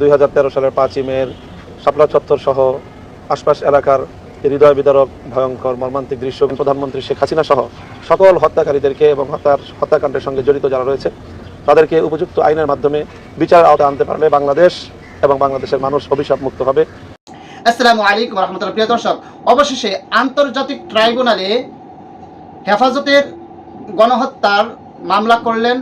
দুই সালের পাঁচই মের শাপলা চত্বর সহ আশপাশ এলাকার হৃদয় বিদারক, ভয়ঙ্কর, মর্মান্তিক দৃশ্য প্রধানমন্ত্রী শেখ হাসিনা সহ সকল হত্যাকারীদেরকে এবং হত্যার হত্যাকাণ্ডের সঙ্গে জড়িত যারা রয়েছে, তাদেরকে উপযুক্ত আইনের মাধ্যমে বিচার আওতায় আনতে পারলে বাংলাদেশ এবং বাংলাদেশের মানুষ অভিশাপ মুক্ত হবে। আসসালামু আলাইকুম রহমতুল্লাহ। প্রিয় দর্শক, অবশেষে আন্তর্জাতিক ট্রাইব্যুনালে হেফাজতের গণহত্যার মামলা করলেন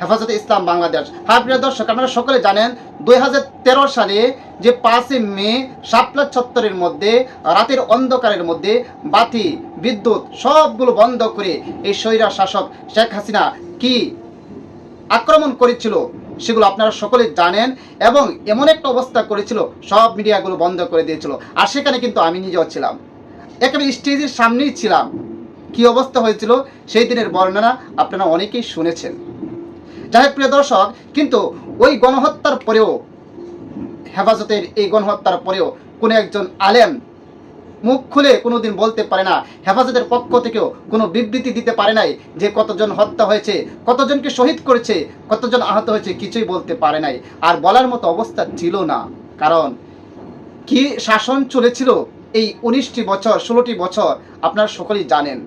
হেফাজতে ইসলাম বাংলাদেশ। হ্যাঁ প্রিয় দর্শক, আপনারা সকলে জানেন দু হাজার তেরো সালে যে পাঁচই মে শাপলা চত্বরের মধ্যে, রাতের অন্ধকারের মধ্যে বাতি, বিদ্যুৎ সবগুলো বন্ধ করে এই স্বৈরা শাসক শেখ হাসিনা কি আক্রমণ করেছিল সেগুলো আপনারা সকলে জানেন এবং এমন একটা অবস্থা করেছিল, সব মিডিয়াগুলো বন্ধ করে দিয়েছিল। আর সেখানে কিন্তু আমি নিজেও ছিলাম। একেবারে স্টেজের সামনেই ছিলাম। কি অবস্থা হয়েছিল সেই দিনের বর্ণনা আপনারা অনেকেই শুনেছেন। যাই হোক, প্রিয় দর্শক, কিন্তু ওই গণহত্যার পরেও, হেফাজতের এই গণহত্যার পরেও কোনো একজন আলেম মুখ খুলে কোনোদিন বলতে পারে না, হেফাজতের পক্ষ থেকেও কোনো বিবৃতি দিতে পারে নাই যে কতজন হত্যা হয়েছে, কতজনকে শহীদ করেছে, কতজন আহত হয়েছে, কিছুই বলতে পারে নাই। আর বলার মতো অবস্থা ছিল না, কারণ কি শাসন চলেছিল এই উনিশটি বছর, ষোলোটি বছর, আপনারা সকলেই জানেন।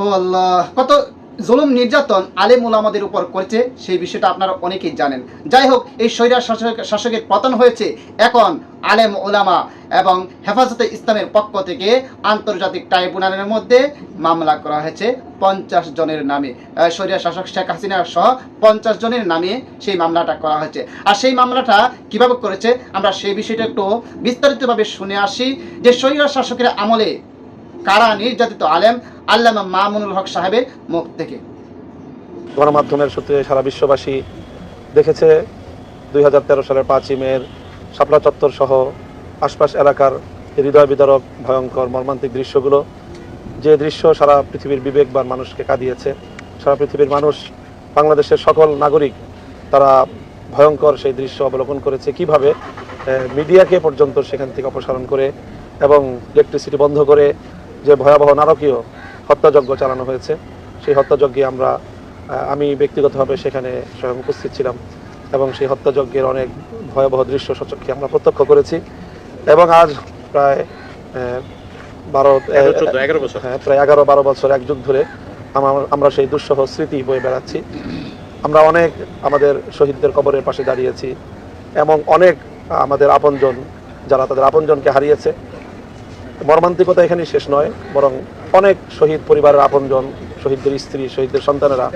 ও আল্লাহ, কত জুলুম নির্যাতন আলেম ওলামাদের উপর করেছে, সেই বিষয়টা আপনারা অনেকেই জানেন। যাই হোক, এই স্বৈরা শাসক শাসকের পতন হয়েছে। এখন আলেম ওলামা এবং হেফাজতে ইসলামের পক্ষ থেকে আন্তর্জাতিক ট্রাইব্যুনালের মধ্যে মামলা করা হয়েছে পঞ্চাশ জনের নামে। স্বৈরা শাসক শেখ হাসিনা সহ পঞ্চাশ জনের নামে সেই মামলাটা করা হয়েছে। আর সেই মামলাটা কীভাবে করেছে, আমরা সেই বিষয়টা একটু বিস্তারিতভাবে শুনে আসি যে স্বৈরা শাসকের আমলে কারা নির্যাতিত আলেম? আল্লামা মামুনুল হক সাহেবের মুখ থেকে। গণমাধ্যমের সূত্রে সারা বিশ্ববাসী দেখেছে, দুই হাজার তেরো সালের পাঁচই মের শাপলা চত্বর সহ আশপাশ এলাকার হৃদয় বিদারক, ভয়ঙ্কর, মর্মান্তিক দৃশ্যগুলো যে দৃশ্য সারা পৃথিবীর বিবেকবান মানুষকে কাঁদিয়েছে, সারা পৃথিবীর মানুষ, বাংলাদেশের সকল নাগরিক, তারা ভয়ঙ্কর সেই দৃশ্য অবলোকন করেছে কীভাবে মিডিয়াকে পর্যন্ত সেখান থেকে অপসারণ করে এবং ইলেকট্রিসিটি বন্ধ করে যে ভয়াবহ নারকীয় হত্যাযজ্ঞ চালানো হয়েছে সেই হত্যাযজ্ঞে আমরা আমি ব্যক্তিগতভাবে সেখানে স্বয়ং উপস্থিত ছিলাম এবং সেই হত্যাযজ্ঞের অনেক ভয়াবহ দৃশ্য সচক্ষে আমরা প্রত্যক্ষ করেছি এবং আজ প্রায় বারো এগারো বছর। হ্যাঁ প্রায় এগারো বারো বছর এক যুগ ধরে আমা- আমরা সেই দুঃসহ স্মৃতি বয়ে বেড়াচ্ছি। আমরা অনেক আমাদের শহীদদের কবরের পাশে দাঁড়িয়েছি এবং অনেক আমাদের আপনজন যারা তাদের আপনজনকে হারিয়েছে মর্মান্তিকতা এখানে শেষ নয়, বরং অনেক শহীদ পরিবারের আপনজন, শহীদদের স্ত্রী, শহীদদের সন্তানেরা,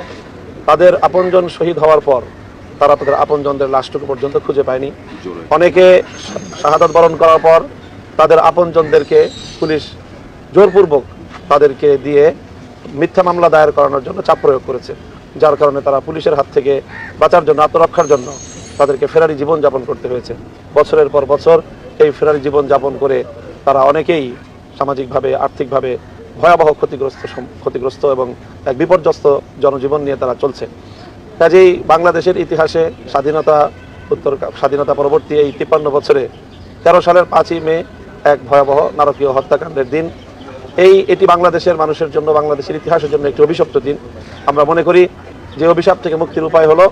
তাদের আপনজন শহীদ হওয়ার পর তারা তাদের আপনজনদের লাশটুকু পর্যন্ত খুঁজে পায়নি। অনেকে শাহাদাত বরণ করার পর তাদের আপনজনদেরকে পুলিশ জোরপূর্বক তাদেরকে দিয়ে মিথ্যা মামলা দায়ের করানোর জন্য চাপ প্রয়োগ করেছে, যার কারণে তারা পুলিশের হাত থেকে বাঁচার জন্য, আত্মরক্ষার জন্য তাদেরকে ফেরারি জীবন যাপন করতে হয়েছে। বছরের পর বছর এই ফেরারি জীবন যাপন করে তারা অনেকেই সামাজিকভাবে, আর্থিকভাবে ভয়াবহ ক্ষতিগ্রস্ত ক্ষতিগ্রস্ত এবং এক বিপর্যস্ত জনজীবন নিয়ে তারা চলছে। কাজেই বাংলাদেশের ইতিহাসে স্বাধীনতা উত্তর স্বাধীনতা পরবর্তী এই তিপ্পান্ন বছরে তেরো সালের পাঁচই মে এক ভয়াবহ নারকীয় হত্যাকাণ্ডের দিন। এই, এটি বাংলাদেশের মানুষের জন্য, বাংলাদেশের ইতিহাসের জন্য একটি অভিশপ্ত দিন। আমরা মনে করি যে অভিশাপ থেকে মুক্তির উপায় হলো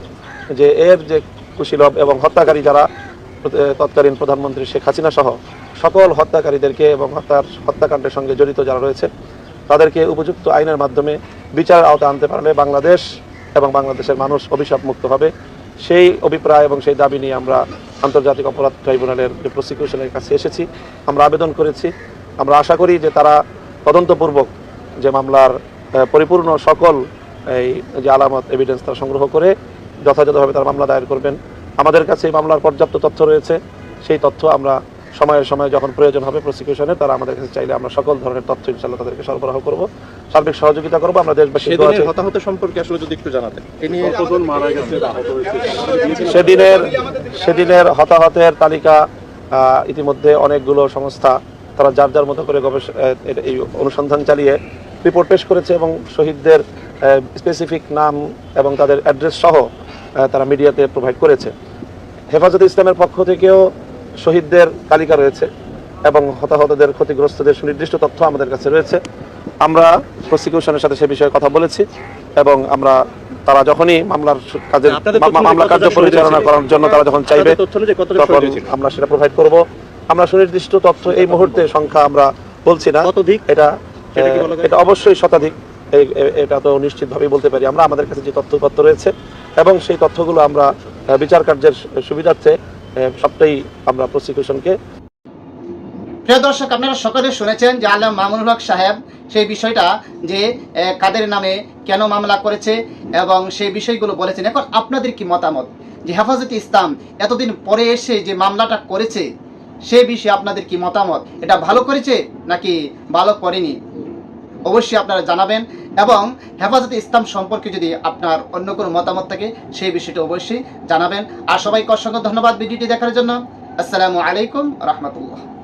যে এর যে কুশীলভ এবং হত্যাকারী যারা তৎকালীন প্রধানমন্ত্রী শেখ হাসিনা সহ সকল হত্যাকারীদেরকে এবং হত্যার হত্যাকাণ্ডের সঙ্গে জড়িত যারা রয়েছে, তাদেরকে উপযুক্ত আইনের মাধ্যমে বিচারের আওতা আনতে পারলে বাংলাদেশ এবং বাংলাদেশের মানুষ অভিশাপ মুক্ত হবে সেই অভিপ্রায় এবং সেই দাবি নিয়ে আমরা আন্তর্জাতিক অপরাধ ট্রাইব্যুনালের যে প্রসিকিউশনের কাছে এসেছি, আমরা আবেদন করেছি। আমরা আশা করি যে তারা তদন্তপূর্বক যে মামলার পরিপূর্ণ সকল এই যে আলামত এভিডেন্স তারা সংগ্রহ করে যথাযথভাবে তারা মামলা দায়ের করবেন। আমাদের কাছে এই মামলার পর্যাপ্ত তথ্য রয়েছে। সেই তথ্য আমরা সময়ের সময়ে যখন প্রয়োজন হবে প্রসিকিউশনে তারা আমাদের কাছে চাইলে আমরা সকল ধরনের তথ্য ইনশাল্লাহ তাদেরকে সরবরাহ করব। সার্বিক সহযোগিতা করব আমরা দেশবাসী হতাহত সম্পর্কে আসলে যদি একটু জানাতেন। এ নিয়ে কতজন মারা গেছে আহত হয়েছে? সেদিনের সেদিনের হতাহতের তালিকা ইতিমধ্যে অনেকগুলো সংস্থা তারা যার যার মতো করে গবেষ আহ, এর- এই অনুসন্ধান চালিয়ে রিপোর্ট পেশ করেছে এবং শহীদদের স্পেসিফিক নাম এবং তাদের অ্যাড্রেস সহ তারা মিডিয়াতে প্রোভাইড করেছে। হেফাজতে ইসলামের পক্ষ থেকেও শহীদদের তালিকা রয়েছে এবং হতাহতদের ক্ষতিগ্রস্তদের সুনির্দিষ্ট তথ্য আমাদের কাছে রয়েছে। আমরা প্রসিকিউশনের সাথে সে বিষয়ে কথা বলেছি এবং আমরা তারা যখনই মামলার কাজের তথ্য মামলা কার্য পরিচালনা করার জন্য তারা যখন চাইবে তখন আমরা সেটা প্রোভাইড করব। আমরা সুনির্দিষ্ট তথ্য এই মুহূর্তে সংখ্যা আমরা বলছি না? এটা? এটা অবশ্যই শতাধিক। এটা তো নিশ্চিতভাবেই বলতে পারি। আমরা আমাদের কাছে যে তথ্যপত্র রয়েছে এবং সেই তথ্যগুলো আমরা বিচার কার্যের সুবিধার্থে সবটাই আমরা প্রসিকিউশনকে প্রিয় দর্শক, আপনারা সকলে শুনেছেন যে আল্লাহ মামুনুল হক সাহেব সেই বিষয়টা যে কাদের নামে কেন মামলা করেছে এবং সেই বিষয়গুলো বলেছেন। এখন আপনাদের কি মতামত? যে হেফাজতে ইসলাম এতদিন পরে এসে যে মামলাটা করেছে, সে বিষয়ে আপনাদের কি মতামত? এটা ভালো করেছে নাকি ভালো করেনি? অবশ্যই আপনারা জানাবেন এবং হেফাজতে ইসলাম সম্পর্কে যদি আপনার অন্য কোনো মতামত থাকে, সেই বিষয়টি অবশ্যই জানাবেন। আর সবাইকে অসংখ্য ধন্যবাদ ভিডিওটি দেখার জন্য। আসসালামু আলাইকুম রহমতুল্লাহ।